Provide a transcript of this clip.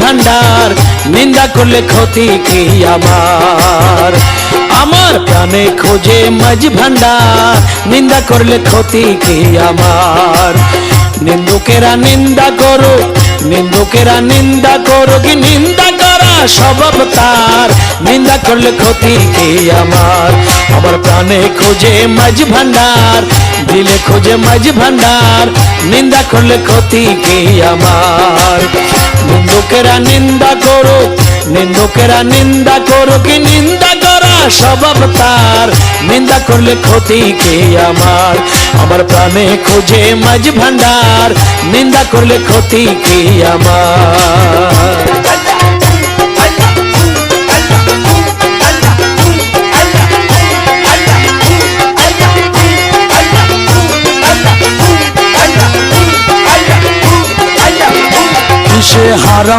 ভান্ডার, নিন্দা করলে ক্ষতি কি আমার? আমার প্রাণে খোঁজে মাঝ ভান্ডার, নিন্দা করলে ক্ষতি কি আমার? নিন্দুকেরা নিন্দা করো নিন্দুকেরা নিন্দা করো কি নিন্দা করা স্বভাব তার, নিন্দা করলে ক্ষতি কি আমার? আমার প্রাণে খোঁজে মাঝ ভান্ডার, দিলে খোঁজে মাঝ ভান্ডার, নিন্দা করলে ক্ষতি কি আমার? নিন্দুকেরা নিন্দা করো নিন্দুকেরা নিন্দা করো, কি নিন্দা করা স্বভাব তার? নিন্দা করলে ক্ষতি কে আমার? আমার প্রাণে খোঁজে মাঝ ভান্ডার। নিন্দা করলে ক্ষতি কে আমার? কিসে হারাম